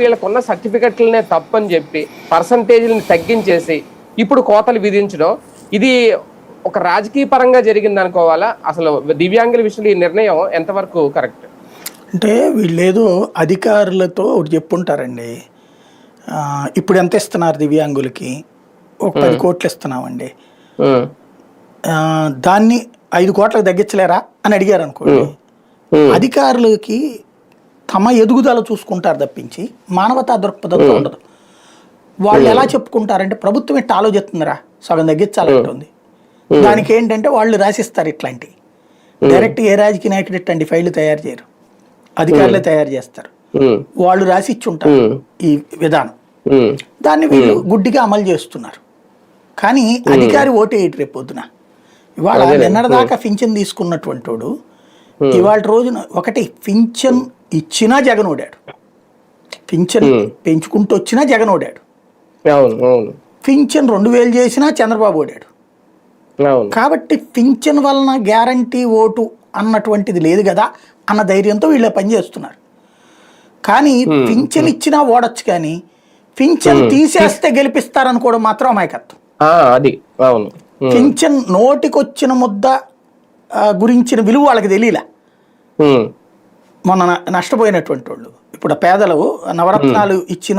వీళ్ళకున్న సర్టిఫికెట్లనే తప్పని చెప్పి పర్సంటేజ్ని తగ్గించేసి ఇప్పుడు కోతలు విధించడం ఇది ఒక రాజకీయ పరంగా జరిగింది అనుకోవాలా అసలు దివ్యాంగుల విషయంలో ఈ నిర్ణయం ఎంతవరకు కరెక్ట్? అంటే వీళ్ళేదో అధికారులతో ఒకటి చెప్పుంటారండి. ఇప్పుడు ఎంత ఇస్తున్నారు దివ్యాంగులకి? ఒక పది కోట్లు ఇస్తున్నామండి. దాన్ని ఐదు కోట్లకు తగ్గించలేరా అని అడిగారు అనుకోండి అధికారులకి తమ ఎదుగుదల చూసుకుంటారు తప్పించి మానవతా దృక్పథంతో ఉండదు. వాళ్ళు ఎలా చెప్పుకుంటారంటే ప్రభుత్వం ఇట్లా ఆలోచిస్తుందిరా సగం తగ్గించాలంటుంది దానికి ఏంటంటే వాళ్ళు రాసిస్తారు ఇట్లాంటివి. డైరెక్ట్ ఏ రాజకీయ నాయకుడు ఇట్లాంటి ఫైళ్ళు తయారు చేయరు. అధికారులే తయారు చేస్తారు. వాళ్ళు రాసి ఇచ్చుంటారు ఈ విధానం. దాన్ని వీళ్ళు గుడ్డిగా అమలు చేస్తున్నారు. కానీ అధికారి ఓటేయడు రేపు పొద్దున. ఇవాళ నిన్నటిదాకా పింఛన్ తీసుకున్నటువంటి వాడు ఇవాళ రోజున ఒకటి పింఛన్ ఇచ్చినా జగన్ ఓడాడు. పింఛన్ పెంచుకుంటూ వచ్చినా జగన్ ఓడాడు. పింఛన్ రెండు వేలు చేసినా చంద్రబాబు ఓడాడు. కాబట్టి పింఛన్ వలన గ్యారంటీ ఓటు అన్నటువంటిది లేదు కదా అన్న ధైర్యంతో వీళ్ళు పని చేస్తున్నారు. కానీ పింఛన్ ఇచ్చినా ఓడొచ్చు కానీ పింఛన్ తీసేస్తే గెలిపిస్తారనుకోవడం మాత్రం అమాయకత్వం. అది. అవును. పింఛన్ నోటికొచ్చిన ముద్ద గురించిన విలువ వాళ్ళకి తెలియలే. మొన్న నష్టపోయినటువంటి వాళ్ళు. ఇప్పుడు పేదలు నవరత్నాలు ఇచ్చిన